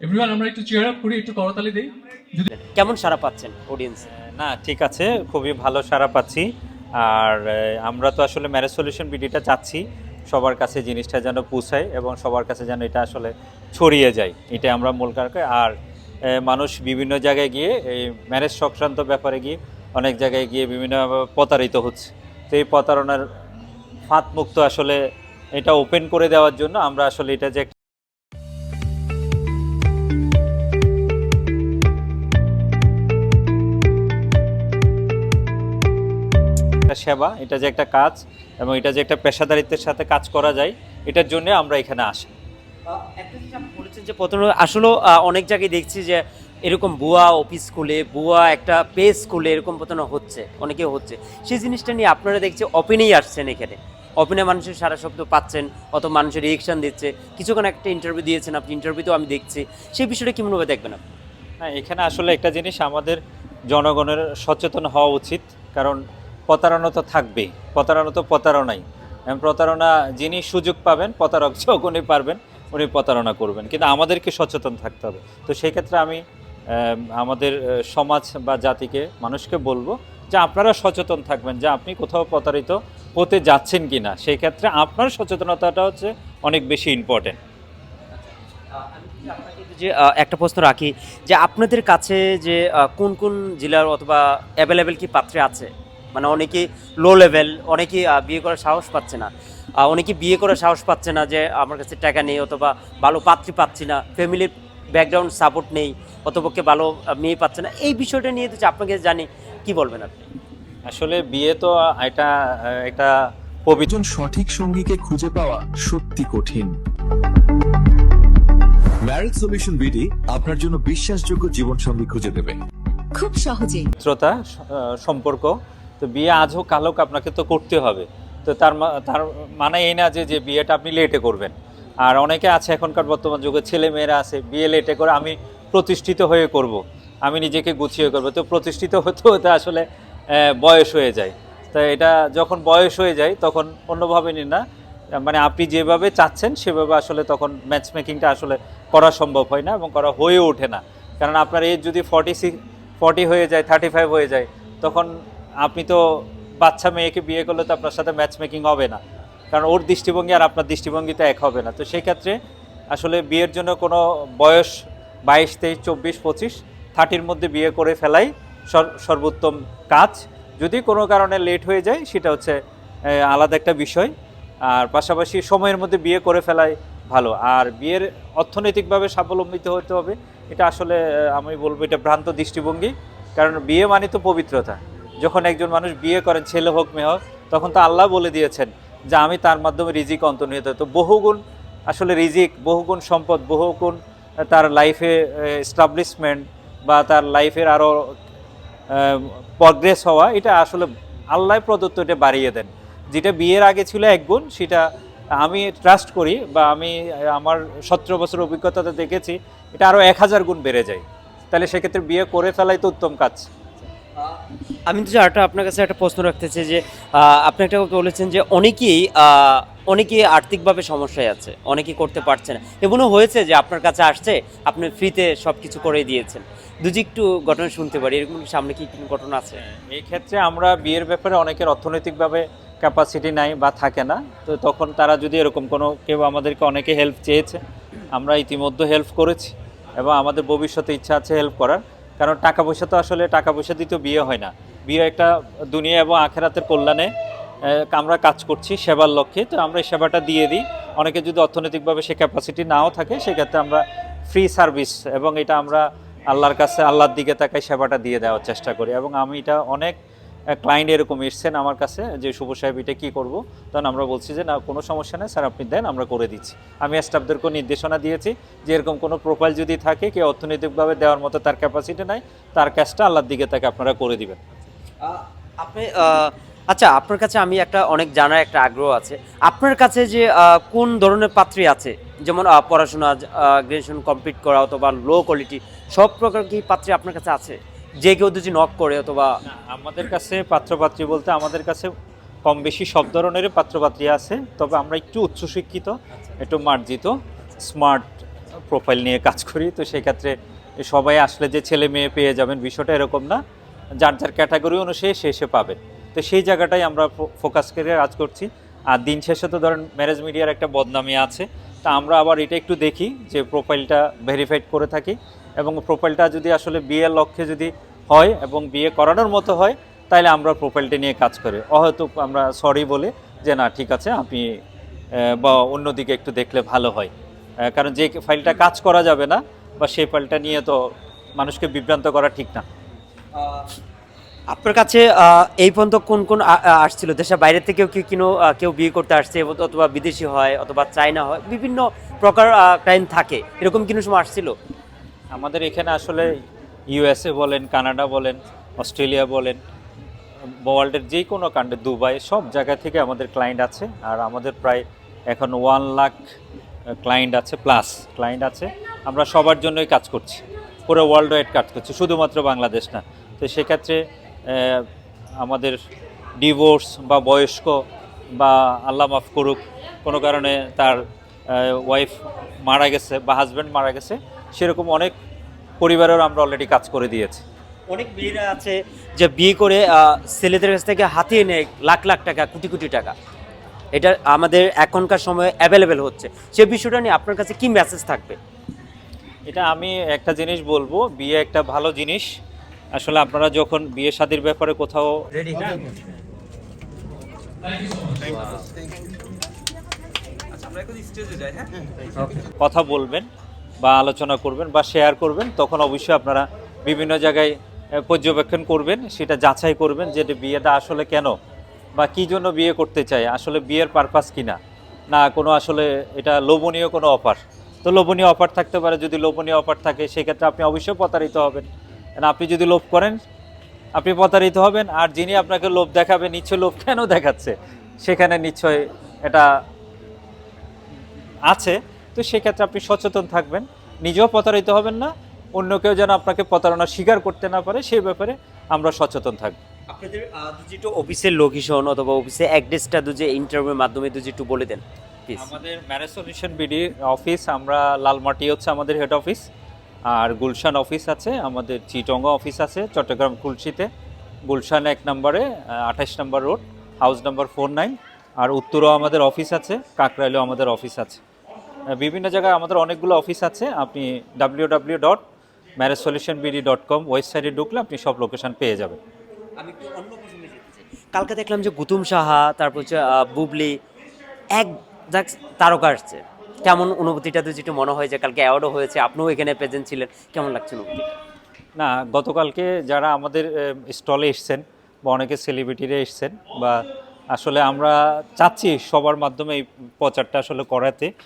Everyone আমরা একটু chair up করি একটু করতালি দেই। কেমন সারা পাচ্ছেন অডিয়েন্স না ঠিক আছে খুবই ভালো সাড়া পাচ্ছি। আর আমরা তো আসলে ম্যারেজ সলিউশন বিডিটা চাচ্ছি সবার কাছে জিনিসটা যেন পৌঁছায় এবং সবার কাছে যেন এটা আসলে ছড়িয়ে যায়। এটা আমরা মূল কারণ আর মানুষ বিভিন্ন জায়গায় গিয়ে এই ম্যারেজ সংক্রান্ত ব্যাপারে গিয়ে অনেক জায়গায় গিয়ে বিভিন্ন প্রতারিত হচ্ছে। তো এই প্রতারণার ফাঁদ মুক্ত আসলে এটা ওপেন করে দেওয়ার জন্য আমরা আসলে এটা যে সেবা এটা যে একটা কাজ এবং এটা যে একটা পেশাদারিত্বের সাথে কাজ করা যায় এটার জন্য আমরা এখানে আসি। একটা জিনিস আপনি বলেছেন যে প্রথমে আসলে অনেক জায়গায় দেখছি যে এরকম বুয়া অফিস খুলে বুয়া একটা পেজ খুলে এরকম প্রথমে হচ্ছে অনেকে হচ্ছে। সেই জিনিসটা নিয়ে আপনারা দেখছি ওপেনেই আসছেন এখানে। ওপেনে মানুষের সারা শব্দ পাচ্ছেন অত মানুষের রিয়েকশন দিচ্ছে। কিছুক্ষণ একটা ইন্টারভিউ দিয়েছেন আপনি ইন্টারভিউতেও আমি দেখছি। সেই বিষয়টা কেমনভাবে দেখবেন আপনি? হ্যাঁ এখানে আসলে একটা জিনিস আমাদের জনগণের সচেতন হওয়া উচিত। কারণ প্রতারণা তো থাকবেই, প্রতারণা তো প্রতারণাই। প্রতারণা যিনি সুযোগ পাবেন, প্রতারক যখনই পারবেন, উনি প্রতারণা করবেন। কিন্তু আমাদেরকে সচেতন থাকতে হবে। তো সেই ক্ষেত্রে আমি আমাদের সমাজ বা জাতিকে, মানুষকে বলব যে আপনারা সচেতন থাকবেন যে আপনি কোথাও প্রতারিত হতে যাচ্ছেন কি না সেই ক্ষেত্রে আপনার সচেতনতাটা হচ্ছে অনেক বেশি ইম্পর্টেন্ট যে একটা প্রশ্ন রাখি যে, আপনাদের কাছে যে কোন কোন জেলার অথবা অ্যাভেলেবেল কি পাত্রে আছে? মানে অনেকে লো লেভেল অনেকে বিয়ে করার সাহস পাচ্ছে না। অনেকে বিয়ে করার সাহস পাচ্ছে না যে আমার কাছে টাকা নেই অথবা ভালো পাত্রী পাচ্ছি না ফ্যামিলির ব্যাকগ্রাউন্ড সাপোর্ট নেই অথবা ভালো মেয়ে পাচ্ছে না। এই বিষয়টা নিয়ে তো আপনাকে জানি কি বলবেন আপনি? আসলে বিয়ে তো এটা একটা পবিত্র সঠিক সঙ্গীকে খুঁজে পাওয়া সত্যি কঠিন। ম্যারেজ সলিউশন বিডি আপনার জন্য বিশ্বাসযোগ্য জীবন সঙ্গী খুঁজে দেবে। খুব সহজেই। সম্পর্ক তো বিয়ে আজ হোক, কাল হোক আপনাকে তো করতে হবে। তো তার তার মানে এই না যে যে বিয়েটা আপনি লেটে করবেন। আর অনেকে আছে এখনকার বর্তমান যুগে ছেলে মেয়েরা আছে, বিয়ে লেটে করে আমি প্রতিষ্ঠিত হয়ে করব। আমি নিজেকে গুছিয়ে করব। তো প্রতিষ্ঠিত হতে হতে আসলে বয়স হয়ে যায়। তো এটা যখন বয়স হয়ে যায়, তখন অন্যভাবে নিন না। মানে আপনি যেভাবে চাচ্ছেন, সেভাবে আসলে তখন ম্যাচ মেকিংটা আসলে করা সম্ভব হয় না এবং করা হয়ে ওঠে না। কারণ আপনার এজ যদি ফর্টি সিক্স ফর্টি হয়ে যায় থার্টি ফাইভ হয়ে যায়, তখন আপনি তো বাচ্চা মেয়েকে বিয়ে করলে তো আপনার সাথে ম্যাচ মেকিং হবে না। কারণ ওর দৃষ্টিভঙ্গি আর আপনার দৃষ্টিভঙ্গি তো এক হবে না। তো সেই ক্ষেত্রে আসলে বিয়ের জন্য কোনো বয়স বাইশ, তেইশ, চব্বিশ, পঁচিশ থার্টির মধ্যে বিয়ে করে ফেলাই সর- সর্বোত্তম কাজ। যদি কোনো কারণে লেট হয়ে যায়, সেটা হচ্ছে আলাদা একটা বিষয়। আর পাশাপাশি সময়ের মধ্যে বিয়ে করে ফেলাই ভালো। আর বিয়ের অর্থনৈতিকভাবে স্বাবলম্বিত হতে হবে, এটা আসলে আমি বলব এটা ভ্রান্ত দৃষ্টিভঙ্গি। কারণ বিয়ে মানে তো পবিত্রতা। যখন একজন মানুষ বিয়ে করেন, ছেলে হোক, মেয়ে হোক, তখন তো আল্লাহ বলে দিয়েছেন যে আমি তার মাধ্যমে রিজিক অন্তর্নিহিত। তো বহুগুণ আসলে রিজিক, বহুগুণ সম্পদ, বহুগুণ তার লাইফে এস্টাবলিশমেন্ট বা তার লাইফের আরও প্রগ্রেস হওয়া, এটা আসলে আল্লাহ প্রদত্ত এটা বাড়িয়ে দেন। যেটা বিয়ের আগে ছিল এক গুণ, সেটা আমি ট্রাস্ট করি বা আমি, আমার সতেরো বছর অভিজ্ঞতাতে দেখেছি, এটা আরও এক হাজার গুণ বেড়ে যায়। তাহলে সেক্ষেত্রে বিয়ে করে ফেলাই তো উত্তম কাজ। আমি তো একটা আপনার কাছে একটা প্রশ্ন রাখতে চাই যে আপনি একটা বলেছেন যে অনেকেই আহ, অনেকেই আর্থিকভাবে সমস্যায় আছে অনেকেই করতে পারছে না। এমনও হয়েছে যে আপনার কাছে আসছে আপনি ফ্রিতে সব কিছু করে দিয়েছেন। দুজি একটু ঘটনা শুনতে পারি এরকম সামনে কি কোনো ঘটনা আছে? এই ক্ষেত্রে আমরা বিয়ের ব্যাপারে অনেকের অর্থনৈতিকভাবে ক্যাপাসিটি নাই বা থাকে না। তো তখন তারা যদি এরকম কোনো কেউ আমাদেরকে অনেকে হেল্প চেয়েছে আমরা ইতিমধ্যে হেল্প করেছি এবং আমাদের ভবিষ্যতে ইচ্ছা আছে হেল্প করার। কারণ টাকা পয়সা তো আসলে টাকা পয়সা দিয়ে তো বিয়ে হয় না। বিয়ে একটা দুনিয়া এবং আখেরাতের কল্যাণে আমরা কাজ করছি সেবার লক্ষ্যে। তো আমরা এই সেবাটা দিয়ে দিই। অনেকে যদি অর্থনৈতিকভাবে সে ক্যাপাসিটি নাও থাকে, সেক্ষেত্রে আমরা ফ্রি সার্ভিস এবং এটা আমরা আল্লাহর কাছে, আল্লাহর দিকে তাকাই সেবাটা দিয়ে দেওয়ার চেষ্টা করি। এবং আমি এটা অনেক ক্লায়েন্ট এরকম এসছেন আমার কাছে যে, শুভ সাহেব, এটা কী করব? তখন আমরা বলছি যে, না, কোনো সমস্যা নেই স্যার, আপনি দেন, আমরা করে দিচ্ছি। আমি স্টাফদেরকেও নির্দেশনা দিয়েছি যে, এরকম কোনো প্রোফাইল যদি থাকে, কেউ অর্থনৈতিকভাবে দেওয়ার মতো তার ক্যাপাসিটি নাই, তার কাজটা আল্লাহর দিকে তাকে আপনারা করে দিবেন। আপনি আচ্ছা আপনার কাছে আমি একটা অনেক জানার একটা আগ্রহ আছে। আপনার কাছে যে কোন ধরনের পাত্রী আছে? যেমন পড়াশোনা গ্রাজুয়েশন কমপ্লিট করা অথবা লো কোয়ালিটি সব প্রকার কি পাত্রী আপনার কাছে আছে? যে কেউ যদি নক করে অথবা আমাদের কাছে পাত্রপাত্রী বলতে আমাদের কাছে কম বেশি সব ধরনেরই পাত্রপাত্রী আছে। তবে আমরা একটু উচ্চশিক্ষিত একটু মার্জিত স্মার্ট প্রোফাইল নিয়ে কাজ করি। তো সেক্ষেত্রে সবাই আসলে যে ছেলে মেয়ে পেয়ে যাবেন বিষয়টা এরকম না। যার যার ক্যাটাগরি অনুসারে সে এসে পাবেন তো সেই জায়গাটাই আমরা ফোকাস করে কাজ করছি। আর দিন শেষে তো ধরেন ম্যারেজ মিডিয়ার একটা বদনামি আছে। তা আমরা আবার এটা একটু দেখি যে প্রোফাইলটা ভেরিফাইড করে থাকি। এবং প্রোফাইলটা যদি আসলে বিয়ের লক্ষ্যে যদি হয় এবং বিয়ে করানোর মতো হয়, তাহলে আমরা প্রোফাইলটা নিয়ে কাজ করি। অহয়তো আমরা সরি বলে যে না, ঠিক আছে, আপনি বা অন্যদিকে একটু দেখলে ভালো হয়। কারণ যে ফাইলটা কাজ করা যাবে না, বা সেই ফাইলটা নিয়ে তো মানুষকে বিভ্রান্ত করা ঠিক না। আপনার কাছে এই পর্যন্ত কোন কোন আসছিল? দেশের বাইরে থেকেও কি কিনো কেউ বিয়ে করতে আসছে অথবা বিদেশি হয়, অথবা চায়না হয়, বিভিন্ন প্রকার ক্রাইম থাকে। এরকম কোনো সময় আসছিল? আমাদের এখানে আসলে ইউএসএ বলেন কানাডা বলেন অস্ট্রেলিয়া বলেন ওয়ার্ল্ডের যে কোনো কান্ট্রি দুবাই সব জায়গা থেকে আমাদের ক্লায়েন্ট আছে। আর আমাদের প্রায় এখন ওয়ান লাখ ক্লায়েন্ট আছে প্লাস ক্লায়েন্ট আছে। আমরা সবার জন্যই কাজ করছি। পুরো ওয়ার্ল্ড ওয়াইড কাজ করছি। শুধুমাত্র বাংলাদেশ না তো সেক্ষেত্রে আমাদের ডিভোর্স বা বয়স্ক বা আল্লাহ মাফ করুক কোনো কারণে তার ওয়াইফ মারা গেছে বা হাজব্যান্ড মারা গেছে সেরকম অনেক পরিবারের আমরা অলরেডি কাজ করে দিয়েছি। অনেক মেয়েরা আছে যে বিয়ে করে ছেলেদের কাছ থেকে হাতিয়ে নেয় লাখ লাখ টাকা কোটি কোটি টাকা। এটা আমাদের এখনকার সময়ে অ্যাভেলেবেল হচ্ছে। সে বিষয়টা নিয়ে আপনার কাছে কি মেসেজ থাকবে? এটা আমি একটা জিনিস বলব বিয়ে একটা ভালো জিনিস। আসলে আপনারা যখন বিয়ে শাদির ব্যাপারে কোথাও রেডি কথা বলবেন বা আলোচনা করবেন বা শেয়ার করবেন তখন অবশ্যই আপনারা বিভিন্ন জায়গায় পর্যবেক্ষণ করবেন সেটা যাচাই করবেন যে এটা বিয়েটা আসলে কেন বা কি জন্য বিয়ে করতে চায় আসলে বিয়ের পারপাস কিনা। না না কোনো আসলে এটা লোভনীয় কোনো অফার তো লোভনীয় অফার থাকতে পারে যদি লোভনীয় অফার থাকে সেক্ষেত্রে আপনি অবশ্যই প্রতারিত হবেন। আপনি যদি লোভ করেন আপনি প্রতারিত হবেন আর যিনি আপনাকে লোভ দেখাবে নিশ্চয় লোভ কেন দেখাচ্ছে? সেখানে নিশ্চয় এটা আছে। তো সেক্ষেত্রে আপনি সচেতন থাকবেন নিজেও প্রতারিত হবেন না অন্য কেউ যেন আপনাকে প্রতারণা স্বীকার করতে না পারে সেই ব্যাপারে আমরা সচেতন থাকব। আপনাদের একটু অফিসের লোকেশন অথবা অফিসে অ্যাড্রেসটা দুজি ইন্টারভিউর মাধ্যমে দুজি একটু বলে দেন প্লিজ আমাদের ম্যারেজ সলিউশন বিডি অফিস আমরা লালমাটি হচ্ছে আমাদের হেড অফিস আর গুলশান অফিস আছে আমাদের চিটঙ্গা অফিস আছে চট্টগ্রাম কুলসিতে গুলশান এক নম্বরে আঠাশ নম্বর road house number four nine. আর উত্তরও আমাদের অফিস আছে কাকরাইলেও আমাদের অফিস আছে। বিভিন্ন জায়গায় আমাদের অনেকগুলো অফিস আছে আপনি W W dot marriage solution BD dot com ওয়েবসাইটে ঢুকলে আপনি সব লোকেশন পেয়ে যাবেন। আমি একটু অন্য কালকে দেখলাম যে গুতুম সাহা তারপর হচ্ছে বুবলি এক যাক তারকা আসছে। কেমন অনুভূতিটা তো যেটা মনে হয় যে কালকে অ্যাওয়ার্ডও হয়েছে, আপনিও এখানে প্রেজেন্ট ছিলেন, কেমন লাগছে অনুভূতি না, গতকালকে যারা আমাদের স্টলে এসছেন বা অনেকে সেলিব্রিটিরা এসছেন বা আসলে আমরা চাচ্ছি সবার মাধ্যমে এই প্রচারটা আসলে করাতে।